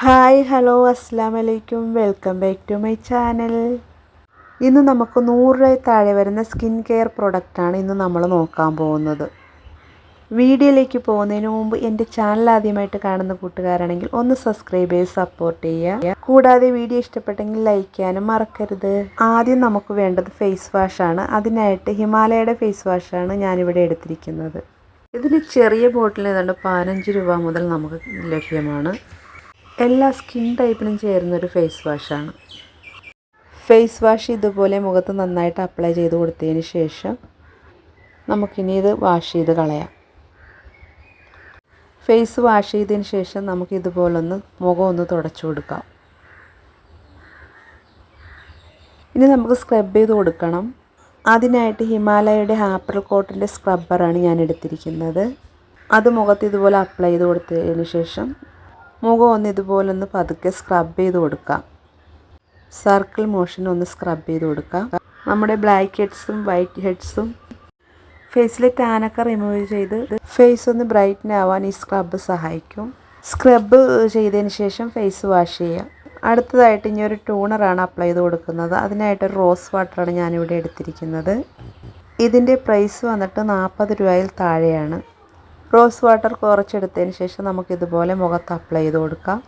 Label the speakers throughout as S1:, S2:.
S1: Hi hello അസ്സാം വലൈക്കും welcome back to my channel. ഇന്ന് നമുക്ക് നൂറ് രൂപ താഴെ വരുന്ന സ്കിൻ കെയർ പ്രൊഡക്റ്റാണ് ഇന്ന് നമ്മൾ നോക്കാൻ പോകുന്നത്. വീഡിയോയിലേക്ക് പോകുന്നതിന് മുമ്പ് എന്റെ ചാനൽ ആദ്യമായിട്ട് കാണുന്ന കൂട്ടുകാരാണെങ്കിൽ ഒന്ന് സബ്സ്ക്രൈബ് ചെയ്ത് സപ്പോർട്ട് ചെയ്യുക. കൂടാതെ വീഡിയോ ഇഷ്ടപ്പെട്ടെങ്കിൽ ലൈക്ക് ചെയ്യാനും മറക്കരുത്. ആദ്യം നമുക്ക് വേണ്ടത് ഫേസ് വാഷാണ് അതിനായിട്ട് ഹിമാലയയുടെ ഫേസ് വാഷാണ് ഞാനിവിടെ എടുത്തിരിക്കുന്നത്. ഇതിന് ചെറിയ ബോട്ടിൽ ഏതാണ്ട് പതിനഞ്ച് രൂപ മുതൽ നമുക്ക് ലഭ്യമാണ്. എല്ലാ സ്കിൻ ടൈപ്പിനും ചേരുന്ന ഒരു ഫേസ് വാഷാണ് ഫേസ് വാഷ് ഇതുപോലെ മുഖത്ത് നന്നായിട്ട് അപ്ലൈ ചെയ്ത് കൊടുത്തതിന് ശേഷം നമുക്കിനി ഇത് വാഷ് ചെയ്ത് കളയാം. ഫേസ് വാഷ് ചെയ്തതിന് ശേഷം നമുക്ക് ഇതുപോലൊന്ന് മുഖം ഒന്ന് തുടച്ചു കൊടുക്കാം. ഇനി നമുക്ക് സ്ക്രബ് ചെയ്ത് കൊടുക്കണം. അതിനായിട്ട് ഹിമാലയയുടെ ഹാപ്പർ കോട്ടിന്റെ സ്ക്രബ്ബറാണ് ഞാൻ എടുത്തിരിക്കുന്നത്. അത് മുഖത്ത് ഇതുപോലെ അപ്ലൈ ചെയ്ത് കൊടുത്തതിന് ശേഷം മുഖം ഒന്ന് ഇതുപോലെ ഒന്ന് പതുക്കെ സ്ക്രബ് ചെയ്ത് കൊടുക്കാം. സർക്കിൾ മോഷൻ ഒന്ന് സ്ക്രബ് ചെയ്ത് കൊടുക്കാം. നമ്മുടെ ബ്ലാക്ക് ഹെഡ്സും വൈറ്റ് ഹെഡ്സും ഫേസിലെ ടാനൊക്കെ റിമൂവ് ചെയ്ത് ഫേസ് ഒന്ന് ബ്രൈറ്റൻ ആവാൻ ഈ സ്ക്രബ് സഹായിക്കും. സ്ക്രബ് ചെയ്തതിന് ശേഷം ഫേസ് വാഷ് ചെയ്യാം. അടുത്തതായിട്ട് ഇനി ഒരു ടൂണറാണ് അപ്ലൈ ചെയ്ത് കൊടുക്കുന്നത്. അതിനായിട്ട് റോസ് വാട്ടറാണ് ഞാനിവിടെ എടുത്തിരിക്കുന്നത്. ഇതിന്റെ പ്രൈസ് വന്നിട്ട് നാൽപ്പത് രൂപയിൽ താഴെയാണ്. റോസ് വാട്ടർ കുറച്ചെടുത്തതിന് ശേഷം നമുക്കിതുപോലെ മുഖത്ത് അപ്ലൈ ചെയ്ത് കൊടുക്കാം.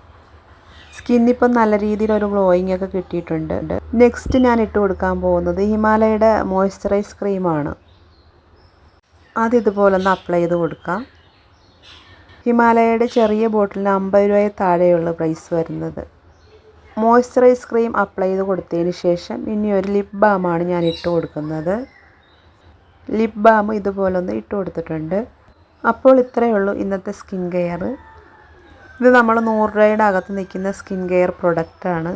S1: സ്കിന്നിപ്പം നല്ല രീതിയിൽ ഒരു ഗ്ലോയിങ് ഒക്കെ കിട്ടിയിട്ടുണ്ട്. നെക്സ്റ്റ് ഞാൻ ഇട്ട് കൊടുക്കാൻ പോകുന്നത് ഹിമാലയയുടെ മോയ്സ്ചറൈസ് ക്രീമാണ് അത് ഇതുപോലെ ഒന്ന് അപ്ലൈ ചെയ്ത് കൊടുക്കാം. ഹിമാലയയുടെ ചെറിയ ബോട്ടിലിന് അമ്പത് രൂപയെ താഴെയുള്ള പ്രൈസ് വരുന്നത്. മോയ്സ്ചറൈസ് ക്രീം അപ്ലൈ ചെയ്ത് കൊടുത്തതിന് ശേഷം ഇനി ഒരു ലിപ് ബാമാണ് ഞാൻ ഇട്ട് കൊടുക്കുന്നത്. ലിപ് ബാം ഇതുപോലെ ഒന്ന് ഇട്ട് കൊടുത്തിട്ടുണ്ട്. അപ്പോൾ ഇത്രയേ ഉള്ളൂ ഇന്നത്തെ സ്കിൻ കെയർ. ഇത് നമ്മൾ നൂറ് രൂപയുടെ അകത്ത് നിൽക്കുന്ന സ്കിൻ കെയർ പ്രൊഡക്റ്റാണ്.